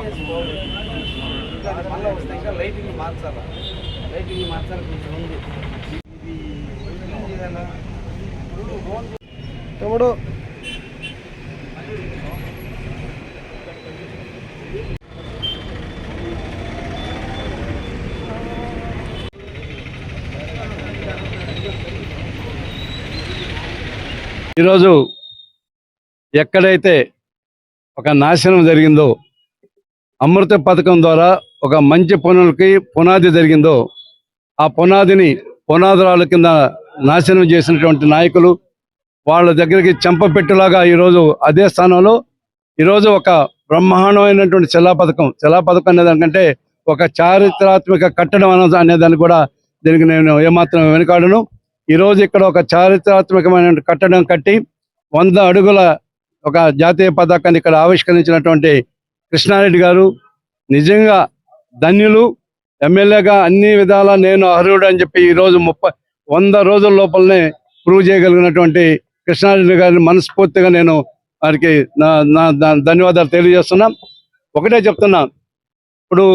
చేసుకోవాలి మళ్ళీ వస్తే ఇంకా లైటింగ్ మార్చాలా లైటింగ్ మార్చాలి కొంచెం ఉంది ఇది ఏం చేయాలా ఇప్పుడు ఫోన్ తమ్ముడు. ఈరోజు ఎక్కడైతే ఒక నాశనం జరిగిందో అమృత పథకం ద్వారా ఒక మంచి పనులకి పునాది జరిగిందో ఆ పునాదిని పునాదురాల కింద నాశనం చేసినటువంటి నాయకులు వాళ్ళ దగ్గరికి చెంపపెట్టులాగా ఈరోజు అదే స్థానంలో ఈరోజు ఒక బ్రహ్మాండమైనటువంటి శిలా పథకం. శిలా పథకం అనే దానికంటే ఒక చారిత్రాత్మక కట్టడం అనేదాన్ని కూడా దీనికి నేను ఏమాత్రం వెనుకాడను. ఈరోజు ఇక్కడ ఒక చారిత్రాత్మకమైన కట్టడం కట్టి వంద అడుగుల ఒక జాతీయ పతాకాన్ని ఇక్కడ ఆవిష్కరించినటువంటి కృష్ణారెడ్డి గారు నిజంగా ధన్యులు. ఎమ్మెల్యేగా అన్ని విధాలా నేను అర్హుడు అని చెప్పి ఈరోజు ముప్పై వంద రోజుల లోపలనే ప్రూవ్ చేయగలిగినటువంటి కృష్ణారెడ్డి గారిని మనస్ఫూర్తిగా నేను వారికి నా నా ధన్యవాదాలు తెలియజేస్తున్నా. ఒకటే చెప్తున్నా. ఇప్పుడు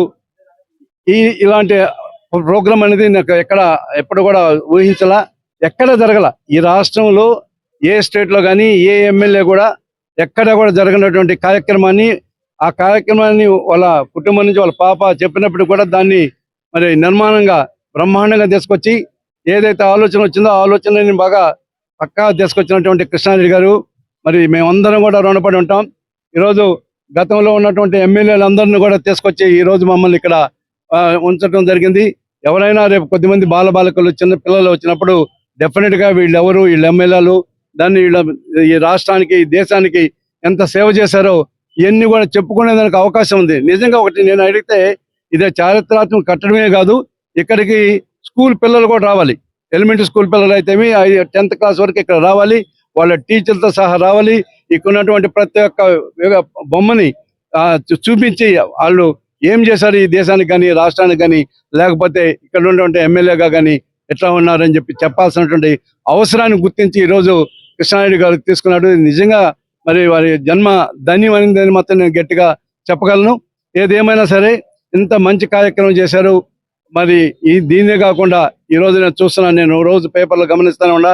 ఈ ఇలాంటి ప్రోగ్రాం అనేది నాకు ఎక్కడ ఎప్పుడు కూడా ఊహించలా ఎక్కడ జరగల. ఈ రాష్ట్రంలో ఏ స్టేట్లో కానీ ఏ ఎమ్మెల్యే కూడా ఎక్కడ కూడా జరిగినటువంటి కార్యక్రమాన్ని ఆ కార్యక్రమాన్ని వాళ్ళ కుటుంబం నుంచి వాళ్ళ పాప చెప్పినప్పుడు కూడా దాన్ని మరి నిర్మాణంగా బ్రహ్మాండంగా తీసుకొచ్చి ఏదైతే ఆలోచన వచ్చిందో ఆ ఆలోచనని బాగా పక్కా తీసుకొచ్చినటువంటి కృష్ణారెడ్డి గారు. మరి మేమందరం కూడా రుణపడి ఉంటాం. ఈరోజు గతంలో ఉన్నటువంటి ఎమ్మెల్యేలందరినీ కూడా తీసుకొచ్చి ఈ రోజు మమ్మల్ని ఇక్కడ ఆ, ఉంచడం జరిగింది. ఎవరైనా రేపు కొద్దిమంది బాల బాలికలు చిన్న పిల్లలు వచ్చినప్పుడు డెఫినెట్గా వీళ్ళు ఎవరు వీళ్ళు ఎమ్మెల్యేలు దాన్ని వీళ్ళ ఈ రాష్ట్రానికి ఈ దేశానికి ఎంత సేవ చేశారో ఇవన్నీ కూడా చెప్పుకునే దానికి అవకాశం ఉంది. నిజంగా ఒకటి నేను అడిగితే ఇదే చారిత్రాత్మక కట్టడమే కాదు ఇక్కడికి స్కూల్ పిల్లలు కూడా రావాలి. ఎలిమెంటరీ స్కూల్ పిల్లలు అయితే టెన్త్ క్లాస్ వరకు ఇక్కడ రావాలి. వాళ్ళ టీచర్లతో సహా రావాలి. ఇక్కడ ఉన్నటువంటి ప్రతి ఒక్క బొమ్మని చూపించి వాళ్ళు ఏం చేశారు ఈ దేశానికి కానీ రాష్ట్రానికి కానీ లేకపోతే ఇక్కడ ఉన్నటువంటి ఎమ్మెల్యేగా కానీ ఎట్లా ఉన్నారని చెప్పి చెప్పాల్సినటువంటి అవసరాన్ని గుర్తించి ఈరోజు కృష్ణారెడ్డి గారు తీసుకున్నాడు. నిజంగా మరి వారి జన్మ ధన్యమైనదని మాత్రం నేను గట్టిగా చెప్పగలను. ఏదేమైనా సరే ఇంత మంచి కార్యక్రమం చేశారు. మరి ఈ దీన్నే కాకుండా ఈ రోజు నేను చూస్తున్నాను నేను రోజు పేపర్లో గమనిస్తానే ఉన్నా.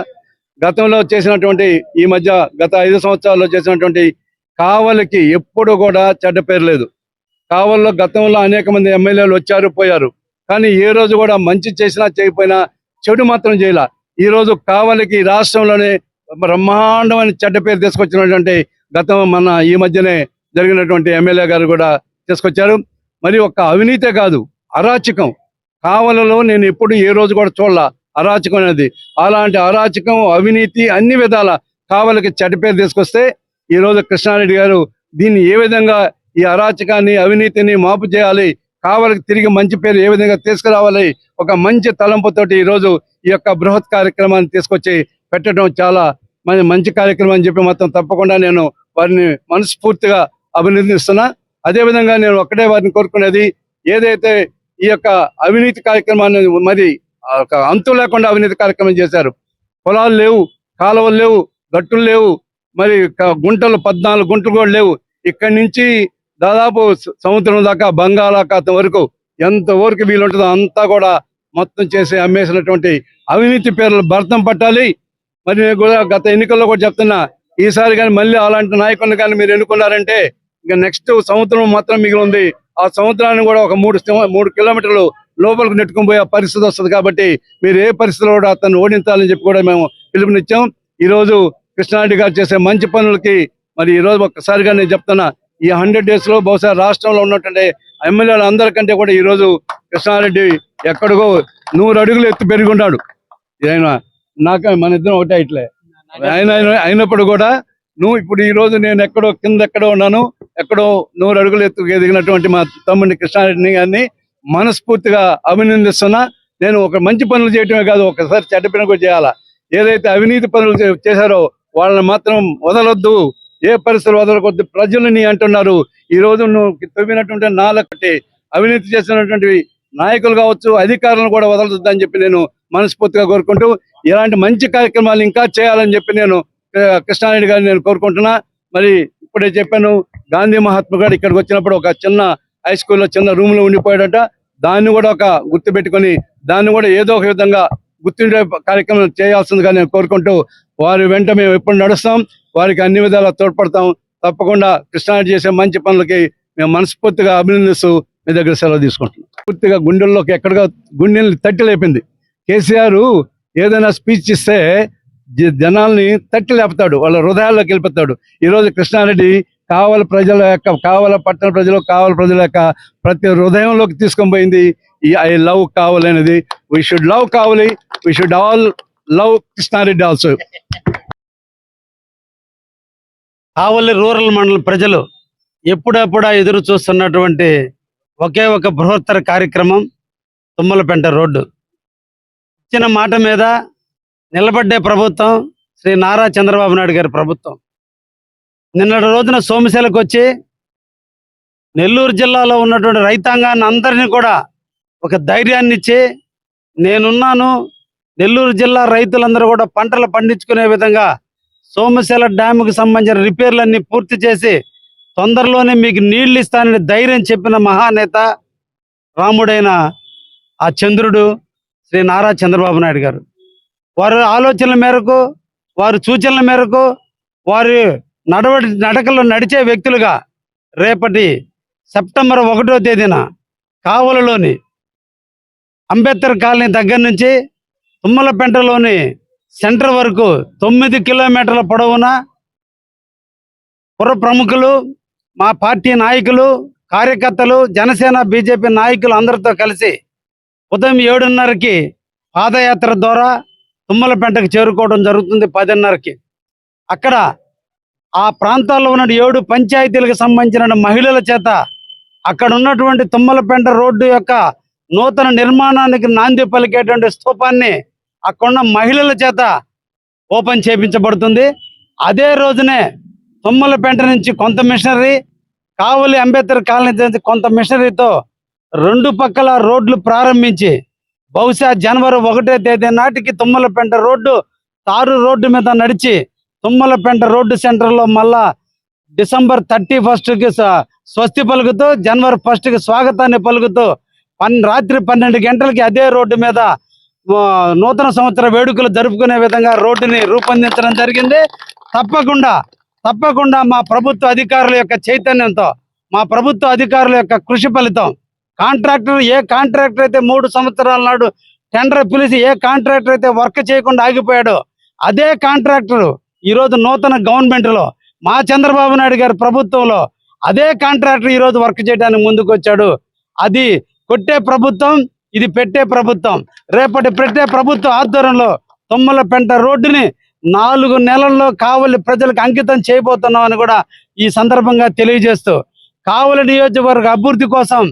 గతంలో చేసినటువంటి ఈ మధ్య గత ఐదు సంవత్సరాల్లో చేసినటువంటి కావలికి ఎప్పుడు కూడా చెడ్డ పేరు లేదు. కావల్లో గతంలో అనేక మంది ఎమ్మెల్యేలు వచ్చారు పోయారు. కానీ ఏ రోజు కూడా మంచి చేసినా చేయకపోయినా చెడు మాత్రం చేయాల. ఈ రోజు కావలికి రాష్ట్రంలోనే బ్రహ్మాండమైన చెడ్డ పేరు తీసుకొచ్చినటువంటి గతం మన ఈ మధ్యనే జరిగినటువంటి ఎమ్మెల్యే గారు కూడా తీసుకొచ్చారు. మరి ఒక్క అవినీతే కాదు అరాచకం. కావలలో నేను ఎప్పుడు ఏ రోజు కూడా చూడాల అరాచకం అనేది. అలాంటి అరాచకం అవినీతి అన్ని విధాల కావలకి చెడ్డ పేరు తీసుకొస్తే ఈ రోజు కృష్ణారెడ్డి గారు దీన్ని ఏ విధంగా ఈ అరాచకాన్ని అవినీతిని మాపు చేయాలి కావలకి తిరిగి మంచి పేరు ఏ విధంగా తీసుకురావాలి ఒక మంచి తలంపుతోటి ఈ రోజు ఈ యొక్క బృహత్ కార్యక్రమాన్ని తీసుకొచ్చి పెట్టడం చాలా మన- మంచి కార్యక్రమం అని చెప్పి మొత్తం తప్పకుండా నేను వారిని మనస్ఫూర్తిగా అభినందిస్తున్నా. అదే విధంగా నేను ఒక్కటే వారిని కోరుకునేది ఏదైతే ఈ యొక్క అవినీతి కార్యక్రమాన్ని మరి ఒక అంతు లేకుండా అవినీతి కార్యక్రమం చేశారు పొలాలు లేవు కాలువలు లేవు గట్టులు లేవు మరి గుంటలు పద్నాలుగు గుంటలు కూడా లేవు. ఇక్కడి నుంచి దాదాపు సముద్రం దాకా బంగాళాఖాతం వరకు ఎంత వరకు వీలుంటుందో అంతా కూడా మొత్తం చేసి అమ్మేసినటువంటి అవినీతి పేర్లు భర్తం పట్టాలి. మరి నేను కూడా గత ఎన్నికల్లో కూడా చెప్తున్నా ఈసారి కానీ మళ్ళీ అలాంటి నాయకుడిని కానీ మీరు ఎన్నుకున్నారంటే ఇంకా నెక్స్ట్ సంవత్సరం మాత్రం మిగిలి ఉంది ఆ సంవత్సరాన్ని కూడా ఒక మూడు మూడు కిలోమీటర్లు లోపలికి నెట్టుకుని పోయే పరిస్థితి వస్తుంది కాబట్టి మీరు ఏ పరిస్థితిలో కూడా అతను ఓడించాలని చెప్పి కూడా మేము పిలుపునిచ్చాం. ఈ రోజు కృష్ణారెడ్డి గారు చేసే మంచి పనులకి మరి ఈ రోజు ఒక్కసారిగా నేను చెప్తున్నా ఈ హండ్రెడ్ డేస్లో బహుశా రాష్ట్రంలో ఉన్నటువంటి ఎమ్మెల్యేలు అందరికంటే కూడా ఈ రోజు కృష్ణారెడ్డి ఎక్కడికో నూరు అడుగులు ఎత్తు పెరిగి ఉన్నాడు. నాకు మన ఇద్దరం ఒకటే ఇట్లే. ఆయన అయినప్పుడు కూడా నువ్వు ఇప్పుడు ఈ రోజు నేను ఎక్కడో కింద ఎక్కడో ఉన్నాను ఎక్కడో నూరు అడుగులు ఎత్తు ఎదిగినటువంటి మా తమ్ముడిని కృష్ణారెడ్డిని గారిని మనస్ఫూర్తిగా అభినందిస్తున్నా. నేను ఒక మంచి పనులు చేయటమే కాదు ఒకసారి చెడ్డ పని కూడా చేయాలా? ఏదైతే అవినీతి పనులు చేశారో వాళ్ళని మాత్రం వదలొద్దు. ఏ పరిస్థితులు వదలకొద్దు? ప్రజలని అంటున్నారు. ఈ రోజు నువ్వు తవ్వినటువంటి నాలకటి అవినీతి చేసినటువంటి నాయకులు కావచ్చు అధికారులను కూడా వదలొద్దు అని చెప్పి నేను మనస్ఫూర్తిగా కోరుకుంటూ ఇలాంటి మంచి కార్యక్రమాలు ఇంకా చేయాలని చెప్పి నేను కృష్ణారెడ్డి గారిని నేను కోరుకుంటున్నా. మరి ఇప్పుడే చెప్పాను గాంధీ మహాత్మ గారు ఇక్కడికి వచ్చినప్పుడు ఒక చిన్న హై స్కూల్లో చిన్న రూమ్లో ఉండిపోయాడట. దాన్ని కూడా ఒక గుర్తు పెట్టుకొని దాన్ని కూడా ఏదో ఒక విధంగా గుర్తుండే కార్యక్రమం చేయాల్సిందిగా నేను కోరుకుంటూ వారి వెంట మేము ఎప్పుడు నడుస్తాం వారికి అన్ని విధాలా తోడ్పడతాం. తప్పకుండా కృష్ణారెడ్డి చేసే మంచి పనులకి మేము మనస్ఫూర్తిగా అభినందిస్తూ మీ దగ్గర సెలవు తీసుకుంటున్నాం. పూర్తిగా గుండెల్లోకి ఎక్కడగా గుండెల్ని తట్టి లేపింది. కేసీఆర్ ఏదైనా స్పీచ్ ఇస్తే జ- జనాల్ని తట్టి లేపుతాడు వాళ్ళ హృదయాల్లోకి వెళ్ళిపోతాడు. ఈరోజు కృష్ణారెడ్డి కావల ప్రజల యొక్క కావల పట్టణ ప్రజలు కావల ప్రజల యొక్క ప్రతి హృదయంలోకి తీసుకొని పోయింది. ఈ ఐ లవ్ కావలి అనేది. We should love Kavali. We should all love Krishnareddy also Kavali rural మండల ప్రజలు ఎప్పుడప్పుడా ఎదురు చూస్తున్నటువంటి ఒకే ఒక బృహత్తర కార్యక్రమం తుమ్మలపెంట రోడ్డు. ఇచ్చిన మాట మీద నిలబడ్డే ప్రభుత్వం శ్రీ నారా చంద్రబాబు నాయుడు గారి ప్రభుత్వం. నిన్నటి రోజున సోమశిలకు వచ్చి నెల్లూరు జిల్లాలో ఉన్నటువంటి రైతాంగాన్ని అందరినీ కూడా ఒక ధైర్యాన్ని ఇచ్చి నేనున్నాను నెల్లూరు జిల్లా రైతులందరూ కూడా పంటలు పండించుకునే విధంగా సోమశిల డ్యాముకు సంబంధించిన రిపేర్లన్నీ పూర్తి చేసి తొందరలోనే మీకు నీళ్ళు ఇస్తానని ధైర్యం చెప్పిన మహానేత రాముడైన ఆ చంద్రుడు శ్రీ నారా చంద్రబాబు నాయుడు గారు. వారి ఆలోచనల మేరకు వారి సూచనల మేరకు వారి నడవడి నడకలు నడిచే వ్యక్తులుగా రేపటి సెప్టెంబర్ ఒకటో తేదీన కావలలోని అంబేద్కర్ కాలనీ దగ్గర నుంచి తుమ్మలపెంటలోని సెంటర్ వరకు తొమ్మిది కిలోమీటర్ల పొడవున పుర ప్రముఖులు మా పార్టీ నాయకులు కార్యకర్తలు జనసేన బీజేపీ నాయకులు అందరితో కలిసి ఉదయం ఏడున్నరకి పాదయాత్ర ద్వారా తుమ్మలపెంటకు చేరుకోవడం జరుగుతుంది పదిన్నరకి. అక్కడ ఆ ప్రాంతాల్లో ఉన్న ఏడు పంచాయతీలకు సంబంధించిన మహిళల చేత అక్కడ ఉన్నటువంటి తుమ్మలపెంట రోడ్డు యొక్క నూతన నిర్మాణానికి నాంది పలికేటువంటి స్థూపాన్ని అక్కడున్న మహిళల చేత ఓపెన్ చేపించబడుతుంది. అదే రోజునే తుమ్మలపెంట నుంచి కొంత మిషనరీ కావలి అంబేద్కర్ కాలనీ నుంచి కొంత మిషనరీతో రెండు పక్కల రోడ్లు ప్రారంభించి బహుశా జనవరి ఒకటో తేదీ నాటికి తుమ్మలపెంట రోడ్డు తారు రోడ్డు మీద నడిచి తుమ్మలపెంట రోడ్డు సెంటర్లో మళ్ళా డిసెంబర్ థర్టీ ఫస్ట్కి స్వస్తి పలుకుతూ జనవరి ఫస్ట్కి స్వాగతాన్ని పలుకుతూ పన్ రాత్రి పన్నెండు గంటలకి అదే రోడ్డు మీద నూతన సంవత్సర వేడుకలు జరుపుకునే విధంగా రోడ్డుని రూపొందించడం జరిగింది. తప్పకుండా తప్పకుండా మా ప్రభుత్వ అధికారుల యొక్క చైతన్యంతో మా ప్రభుత్వ అధికారుల యొక్క కృషి ఫలితం కాంట్రాక్టర్ ఏ కాంట్రాక్టర్ అయితే మూడు సంవత్సరాల నాడు టెండర్ పిలిచి ఏ కాంట్రాక్టర్ అయితే వర్క్ చేయకుండా ఆగిపోయాడో అదే కాంట్రాక్టర్ ఈరోజు నూతన గవర్నమెంట్లో మా చంద్రబాబు నాయుడు గారి ప్రభుత్వంలో అదే కాంట్రాక్టర్ ఈరోజు వర్క్ చేయడానికి ముందుకు వచ్చాడు అది కొట్టే ప్రభుత్వం ఇది పెట్టే ప్రభుత్వం. రేపటి పెట్టే ప్రభుత్వం ఆధ్వర్యంలో తుమ్మల పెంట రోడ్డుని నాలుగు నెలల్లో కావలి ప్రజలకు అంకితం చేయబోతున్నామని కూడా ఈ సందర్భంగా తెలియజేస్తూ కావలి నియోజకవర్గ అభివృద్ధి కోసం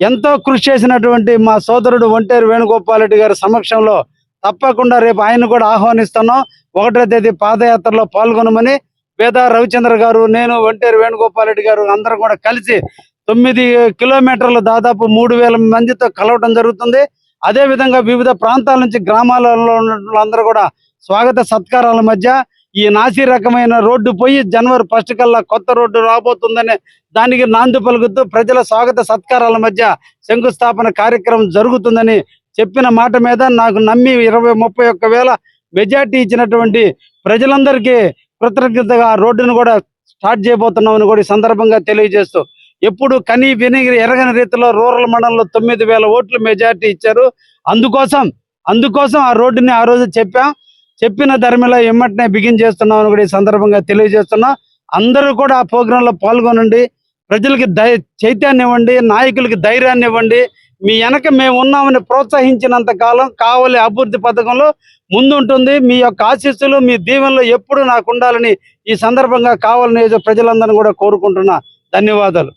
ఎంతో కృషి చేసినటువంటి మా సోదరుడు ఒంటేరు వేణుగోపాల్ రెడ్డి గారి సమక్షంలో తప్పకుండా రేపు ఆయన కూడా ఆహ్వానిస్తున్నాం. ఒకటో తేదీ పాదయాత్రలో పాల్గొనమని వేద రవిచంద్ర గారు నేను ఒంటేరు వేణుగోపాల్ రెడ్డి గారు అందరం కూడా కలిసి తొమ్మిది కిలోమీటర్లు దాదాపు మూడు వేల మందితో కలవడం జరుగుతుంది. అదే విధంగా వివిధ ప్రాంతాల నుంచి గ్రామాలలో ఉన్న కూడా స్వాగత సత్కారాల మధ్య ఈ నాసి రకమైన రోడ్డు పోయి జనవరి ఫస్ట్ కల్లా కొత్త రోడ్డు రాబోతుందనే దానికి నాంది పలుకుతూ ప్రజల స్వాగత సత్కారాల మధ్య శంకుస్థాపన కార్యక్రమం జరుగుతుందని చెప్పిన మాట మీద నాకు నమ్మి ఇరవై ముప్పై ఒక్క వేల మెజార్టీ ఇచ్చినటువంటి ప్రజలందరికీ కృతజ్ఞతగా రోడ్డును కూడా స్టార్ట్ చేయబోతున్నామని కూడా ఈ సందర్భంగా తెలియజేస్తూ ఎప్పుడు కని విని ఎరగని రీతిలో రూరల్ మండలంలో తొమ్మిది వేల ఓట్లు మెజార్టీ ఇచ్చారు. అందుకోసం అందుకోసం ఆ రోడ్డుని ఆ రోజు చెప్పాం. చెప్పిన ధర్మిలో ఎమ్మటనే బిగిన్ చేస్తున్నామని కూడా ఈ సందర్భంగా తెలియజేస్తున్నాం. అందరూ కూడా ఆ ప్రోగ్రాంలో లో పాల్గొనండి. ప్రజలకి దై చైతన్యం ఇవ్వండి. నాయకులకి ధైర్యాన్ని ఇవ్వండి. మీ వెనక మేము ఉన్నామని ప్రోత్సహించినంత కాలం కావలి అభివృద్ధి పథకంలో ముందుంటుంది. మీ యొక్క ఆశీస్సులు మీ దీవెనలు ఎప్పుడు నాకు ఉండాలని ఈ సందర్భంగా కావాలని ప్రజలందరినీ కూడా కోరుకుంటున్నా. ధన్యవాదాలు.